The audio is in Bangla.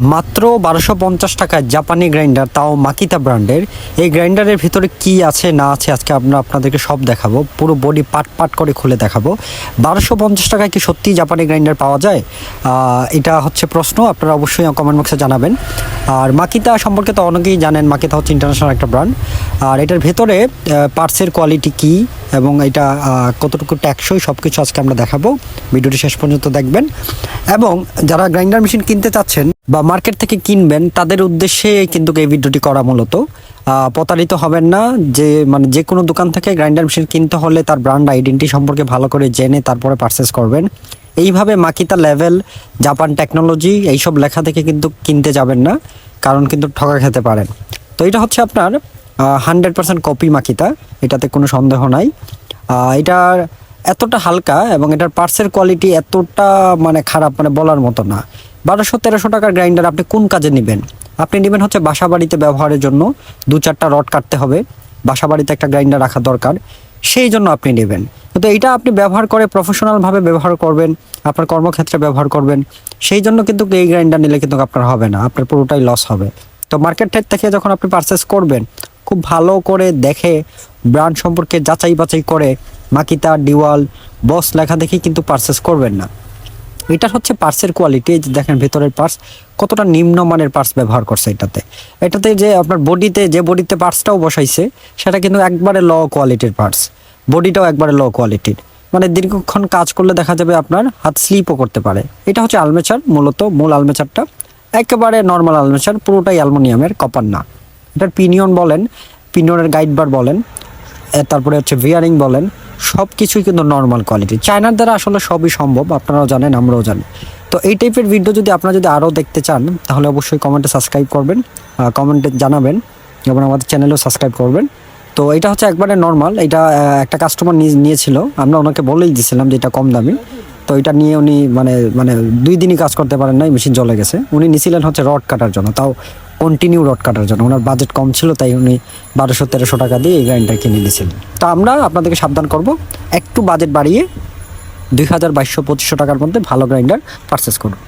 মাত্র বারোশো পঞ্চাশ টাকায় জাপানি গ্রাইন্ডার তাও মাকিতা ব্র্যান্ডের। এই গ্রাইন্ডারের ভিতরে কি আছে, না আছে, আজকে আমরা আপনাদেরকে সব দেখাবো। পুরো বডি পাট পাট করে খুলে দেখাবো। বারোশো পঞ্চাশ টাকায় কি সত্যিই জাপানি গ্রাইন্ডার পাওয়া যায়? এটা হচ্ছে প্রশ্ন, আপনারা অবশ্যই কমেন্ট বক্সে জানাবেন। আর মাকিতা সম্পর্কে তো অনেকেই জানেন, মাকিতা হচ্ছে ইন্টারন্যাশনাল একটা ব্র্যান্ড আর এটার ভেতরে পার্টসের কোয়ালিটি কী এবং এটা কতটুকু ট্যাক্সই সব কিছু আজকে আমরা দেখাবো। ভিডিওটি শেষ পর্যন্ত দেখবেন। এবং যারা গ্রাইন্ডার মেশিন কিনতে চাচ্ছেন বা মার্কেট থেকে কিনবেন, তাদের উদ্দেশ্যে কিন্তু এই ভিডিওটি করা মূলত। প্রতারিত হবেন না, যে মানে যে কোনো দোকান থেকে গ্রাইন্ডার মেশিন কিনতে হলে তার ব্র্যান্ড আইডেন্টি সম্পর্কে ভালো করে জেনে তারপরে পারচেস করবেন। এইভাবে মাকিতা লেভেল, জাপান টেকনোলজি, এইসব লেখা থেকে কিন্তু কিনতে যাবেন না, কারণ কিন্তু ঠকা খেতে পারেন। তো এটা হচ্ছে আপনার হান্ড্রেড পার্সেন্ট কপি মাকিতা এটাতে কোনো সন্দেহ নাই। এটার এতটা হালকা এবং এটার পার্টসের কোয়ালিটি এতটা মানে খারাপ মানে বলার মতো না। বারোশো তেরোশো টাকার গ্রাইন্ডার আপনি কোন কাজে নেবেন? আপনি নেবেন হচ্ছে বাসা বাড়িতে ব্যবহারের জন্য দু চারটা রড কাটতে হবে বাসা বাড়িতে একটা গ্রাইন্ডার রাখা দরকার, সেই জন্য আপনি নেবেন। কিন্তু এটা আপনি ব্যবহার করে প্রফেশনালভাবে ব্যবহার করবেন, আপনার কর্মক্ষেত্রে ব্যবহার করবেন, সেই জন্য কিন্তু এই গ্রাইন্ডার নিলে কিন্তু আপনার হবে না, আপনার পুরোটাই লস হবে। তো মার্কেট থেকে যখন আপনি পারচেস করবেন খুব ভালো করে দেখে ব্র্যান্ড সম্পর্কে যাচাই বাছাই করে মাকিতা, ডিওয়াল, বস লেখা দেখে কিন্তু পারচেস করবেন না। এটা হচ্ছে পার্সের কোয়ালিটি যে দেখেন ভেতরের পার্স কতটা নিম্নমানের পার্স ব্যবহার করছে এটাতে। এটাতে যে আপনার বডিতে যে বডিতে পার্সটাও বসাইছে, সেটা কিন্তু একবারে ল কোয়ালিটির পার্স বডিটাও একবারে লো কোয়ালিটির মানে দীর্ঘক্ষণ কাজ করলে দেখা যাবে আপনার হাত স্লিপও করতে পারে। এটা হচ্ছে আলমেচার, মূলত মূল আলমেচারটা। একেবারে নর্মাল আলমেচার, পুরোটাই অ্যালমোনিয়ামের কপার না। এটার পিনিয়ন বলেন, পিনিয়নের গাইড বার বলেন তারপরে হচ্ছে ভিয়ারিং বলেন সব কিছুই কিন্তু নর্মাল কোয়ালিটি চায়নার দ্বারা আসলে সবই সম্ভব, আপনারাও জানেন, আমরাও জানি। তো এই টাইপের ভিডিও যদি আপনারা যদি আরও দেখতে চান, তাহলে অবশ্যই কমেন্টে সাবস্ক্রাইব করবেন কমেন্টে জানাবেন, এবং আমাদের চ্যানেলেও সাবস্ক্রাইব করবেন। তো এটা হচ্ছে একবারে নর্মাল এটা একটা কাস্টমার নিয়েছিল, আমরা ওনাকে বলেই দিয়েছিলাম যে এটা কম দামি। তো এটা নিয়ে উনি মানে মানে দুই দিনই কাজ করতে পারেন নাই মেশিন জ্বলে গেছে। উনি নিয়েছিলেন হচ্ছে রড কাটার জন্য, তাও কন্টিনিউ রড কাটার জন্য। ওনার বাজেট কম ছিল, তাই উনি বারোশো, তেরোশো টাকা দিয়ে এই গ্রাইন্ডার কিনে দিয়েছিলেন তো আমরা আপনাদেরকে সাবধান করব, একটু বাজেট বাড়িয়ে দুই হাজার বাইশশো, পঁচিশশো টাকার মধ্যে ভালো গ্রাইন্ডার পারচেস করুন।